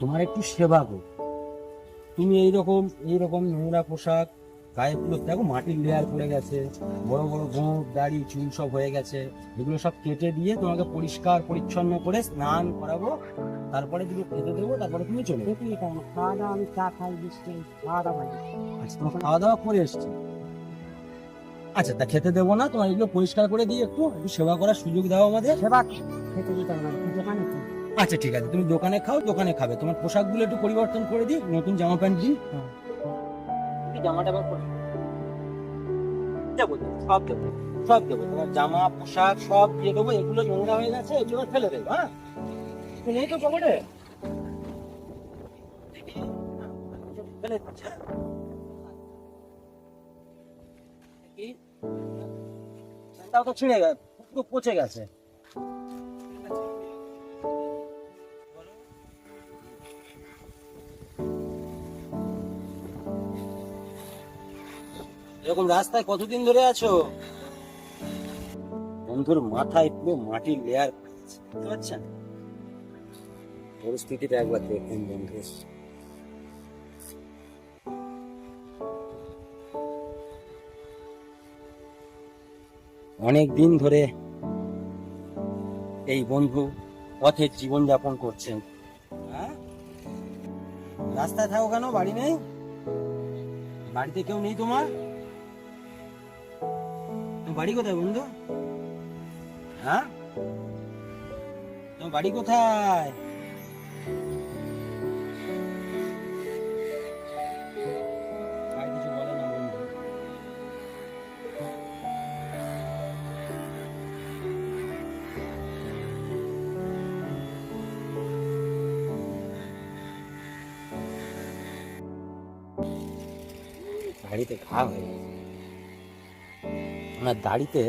তোমার একটু সেবা কর। তুমি এইরকম এইরকম নোংরা পোশাক গায়ে পুরো দেখো মাটির লেয়ার পড়ে গেছে বড় বড় গোঁফ দাড়ি চুল সব হয়ে গেছে এগুলো সব কেটে দিয়ে তোমাকে পরিষ্কার পরিচ্ছন্ন করে স্নান করাবো তারপরে তুমি খেতে দেবো তারপরে তুমি চলে যাবে। দেখি এটা খাওয়া দাওয়া আমি চা খাই খাওয়া দাওয়া আচ্ছা তোমার খাওয়া দাওয়া করে এসছি। আচ্ছা তা খেতে দেবো না তোমার এগুলো পরিষ্কার করে দিয়ে একটু সেবা করার সুযোগ দাও আমাদের। সেবা খেতে দিতে হবে আচ্ছা ঠিক আছে। তুমি দোকানে খাও, দোকানে খাবে। তোমার পোশাকগুলো একটু পরিবর্তন করে দিই, নতুন জামা প্যান্ট হ্যাঁ। জামাটা দেবো এগুলো নোংরা হয়ে গেছে এগুলো ফেলে হ্যাঁ? তো হ্যাঁ? তো ছিঁড়ে গেছে পচে গেছে। এরকম রাস্তায় কতদিন ধরে আছো? বন্ধুর মাথায় পুরো মাটির লেয়ার বুঝতে পারছেন? পরিস্থিতিটা একবার দেখুন বন্ধু। অনেক দিন ধরে এই বন্ধু পথের জীবনযাপন করছেন। হ্যাঁ? রাস্তায় থাকো কেন? বাড়ি নেই? বাড়িতে কেউ নেই তোমার? বাড়ি কোথায় বন্ধু? হ্যাঁ? তোমার বাড়ি কোথায়? দাড়িতে ঘা হয়ে ওনার দাড়িতে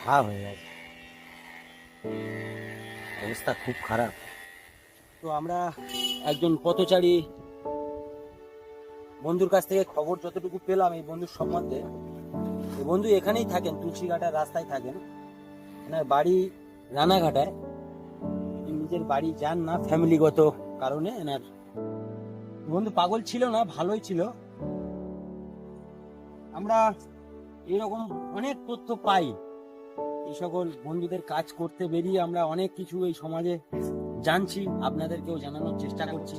ঘা হয়ে গেছে। অবস্থা খুব খারাপ। তো আমরা একজন পথচারী বন্ধুর কাছ থেকে খবর যতটুকু পেলাম এই বন্ধুর সম্বন্ধে, এই বন্ধু এখানেই থাকেন তুলসীঘাটার রাস্তায় থাকেন। ওনার বাড়ি রানাঘাটায়। নিজের বাড়ি যান না, ফ্যামিলিগত কারণে এনার বন্ধু পাগল ছিল না, ভালোই ছিল। আমরা এরকম অনেক তথ্য পাই। এই সকল বন্ধুদের কাজ করতে বেরিয়ে আমরা অনেক কিছু এই সমাজে জানছি আপনাদেরকেও জানানোর চেষ্টা করছি।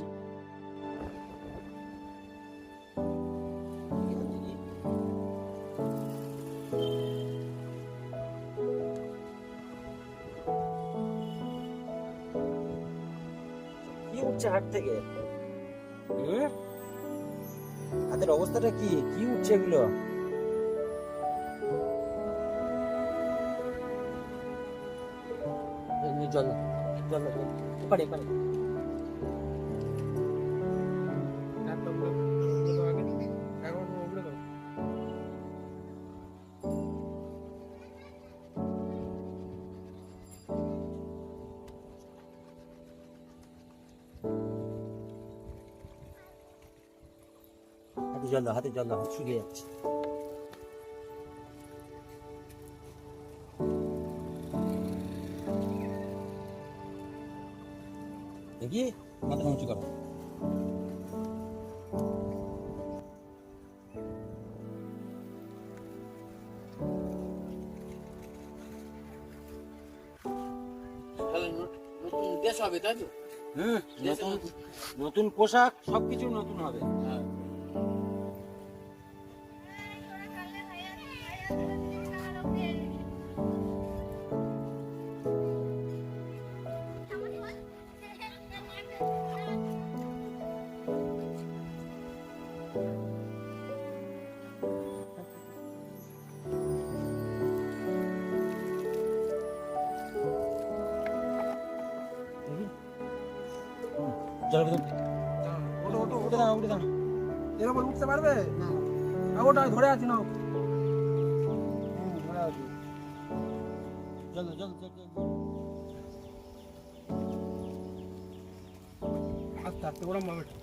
উঠছে হাট থেকে? হাতের অবস্থাটা কি? কি উঠছে এগুলো? এই নে জল জল জল পারে পারে হাতে জল দাও হাতে জল দাও হাত শুকিয়ে যাচ্ছে দেখি মাথা উঁচু করো দেশ হবে তাই তো? উঁচু নতুন নতুন পোশাক সবকিছু নতুন হবে। দেখি ভেতর। ওটো ওটো উঠে দাঁড়াও উঠে দাঁড়াও। এর উপর উঠতে পারবে? না। ওটা ধরে আছি না জল জল জল জল আস্তে আস্তে করে মামে।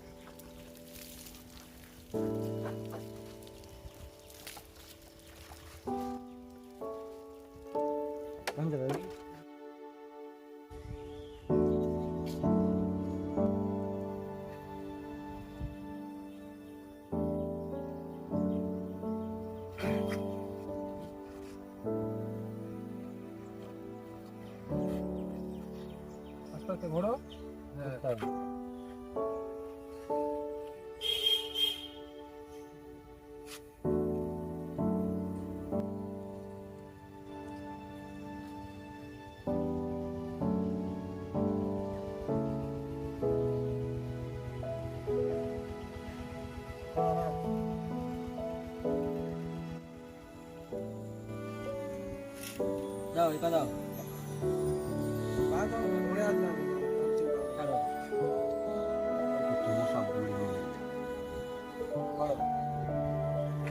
আস্তে আস্তে ঘোড়ো হ্যাঁ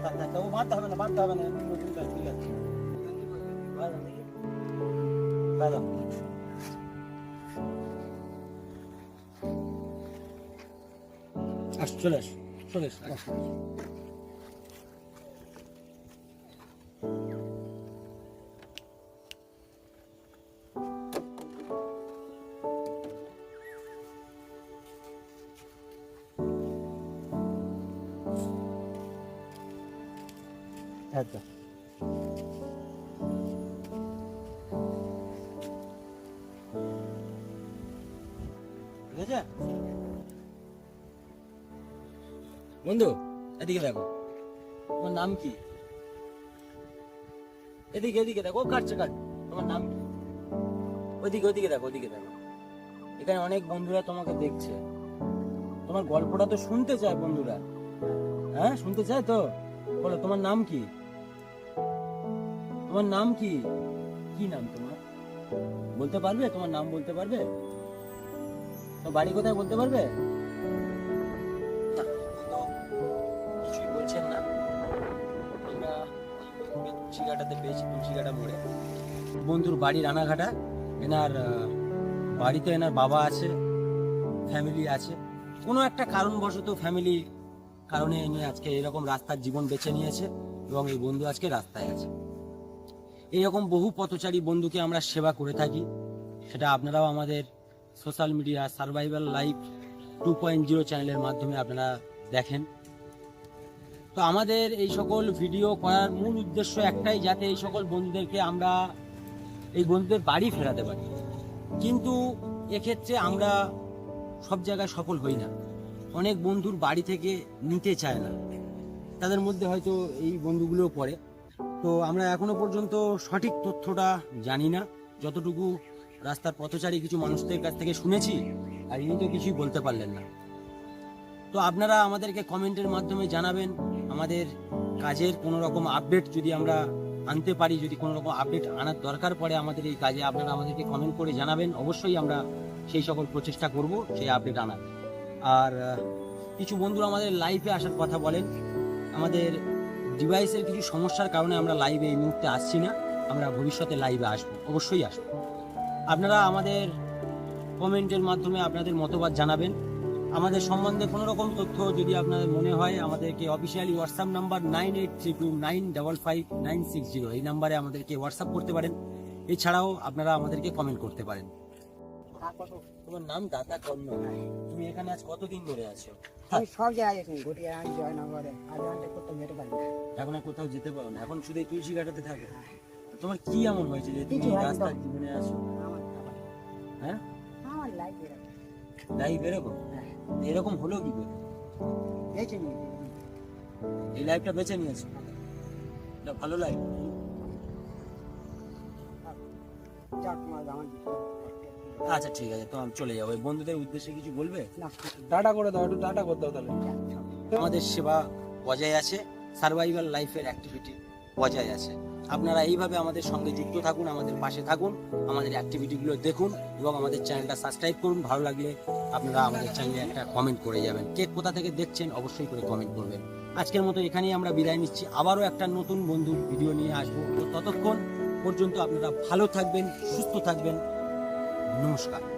থাক, থাক, ও বাঁধতে হবে না হবে না ঠিক আছে চলে আস চলে আস। আচ্ছা। বন্ধু, এদিকে দেখো। তোমার নাম কি? এদিকে এদিকে দেখো। কাটছে, কাট। তোমার নাম কি? ওদিকে ওইদিকে দেখো, ওদিকে দেখো। এখানে অনেক বন্ধুরা তোমাকে দেখছে। তোমার গল্পটা তো শুনতে চায় বন্ধুরা। হ্যাঁ শুনতে চায় তো? বলো, তোমার নাম কি? তোমার নাম কি? কি নাম তোমার? বলতে পারবে? তোমার নাম বলতে পারবে? তোমার বাড়ি কোথায় বলতে পারবে? কিছুই বলছেন না। আমরা এই তুলসীঘাটাতে পেয়েছি তুলসীঘাটা মোড়ে। বন্ধুর বাড়ি রানাঘাটা। এনার বাড়িতে এনার বাবা আছে ফ্যামিলি আছে। কোনো একটা কারণবশত ফ্যামিলি কারণে এনে আজকে এরকম রাস্তার জীবন বেছে নিয়েছে এবং এই বন্ধু আজকে রাস্তায় আছে। এইরকম বহু পথচারী বন্ধুকে আমরা সেবা করে থাকি। সেটা আপনারাও আমাদের social media survival life two point zero চ্যানেলের মাধ্যমে আপনারা দেখেন। তো আমাদের এই সকল ভিডিও করার মূল উদ্দেশ্য একটাই, যাতে এই সকল বন্ধুদেরকে আমরা এই বন্ধুদের বাড়ি ফেরাতে পারি। কিন্তু এক্ষেত্রে আমরা সব জায়গায় সফল হই না। অনেক বন্ধুর বাড়ি থেকে নিতে চায় না। তাদের মধ্যে হয়তো এই বন্ধুগুলোও পড়ে। তো আমরা এখনও পর্যন্ত সঠিক তথ্যটা জানি না। যতটুকু রাস্তার পথচারী কিছু মানুষদের কাছ থেকে শুনেছি, আর ইনি তো কিছুই বলতে পারলেন না। তো আপনারা আমাদেরকে কমেন্টের মাধ্যমে জানাবেন, আমাদের কাজের কোনো রকম আপডেট যদি আমরা আনতে পারি, যদি কোনো রকম আপডেট আনার দরকার পড়ে আমাদের এই কাজে, আপনারা আমাদেরকে কমেন্ট করে জানাবেন। অবশ্যই আমরা সেই সকল প্রচেষ্টা করব, সেই আপডেট আনার। আর কিছু বন্ধুরা আমাদের লাইফে আসার কথা বলেন। আমাদের ডিভাইসের কিছু সমস্যার কারণে আমরা লাইভে এই মুহূর্তে আসছি না। আমরা ভবিষ্যতে লাইভে আসব। অবশ্যই আসব। আপনারা আমাদের কমেন্টের মাধ্যমে আপনাদের মতবাদ জানাবেন। আমাদের সম্বন্ধে কোনো রকম তথ্য যদি আপনাদের মনে হয়, আমাদেরকে officially WhatsApp number nine eight three two nine double five nine six zero এই নাম্বারে আমাদেরকে হোয়াটসঅ্যাপ করতে পারেন এছাড়াও আপনারা আমাদেরকে কমেন্ট করতে পারেন তোমার নাম দাতা কর্ণ তুমি এখানে আজ কতদিন ধরে আছো? আমি সব জায়গায় আমি জয়নগরে। আজ যেতে পারি না। এখন আর কোথাও যেতে পারো না। এখন শুধু তুলসী ঘাটাতে থাকো। তোমার কি এমন হয়েছে যে তুমি রাস্তার জীবনে আছো? হ্যাঁ? আমার লাইফ লাইফ এরকম? এরকম হলো কি করে? বেঁচে এই লাইফটা বেছে নিয়েছো? এটা ভালো লাইফ আমার আচ্ছা ঠিক আছে তো আমি চলে যাব। বন্ধুদের উদ্দেশ্যে কিছু বলবে? টাটা করে দাও একটু টাটা করে দাও তাহলে। আমাদের সেবা বজায় আছে সার্ভাইভাল লাইফের অ্যাক্টিভিটি বজায় আছে। আপনারা এইভাবে আমাদের সঙ্গে যুক্ত থাকুন আমাদের পাশে থাকুন আমাদের অ্যাক্টিভিটিগুলো দেখুন এবং আমাদের চ্যানেলটা সাবস্ক্রাইব করুন। ভালো লাগলে আপনারা আমাদের চ্যানেলে একটা কমেন্ট করে যাবেন। কে কোথা থেকে দেখছেন অবশ্যই করে কমেন্ট করবেন। আজকের মতো এখানেই আমরা বিদায় নিচ্ছি। আবারও একটা নতুন বন্ধুর ভিডিও নিয়ে আসব। তো ততক্ষণ পর্যন্ত আপনারা ভালো থাকবেন সুস্থ থাকবেন। নমস্কার।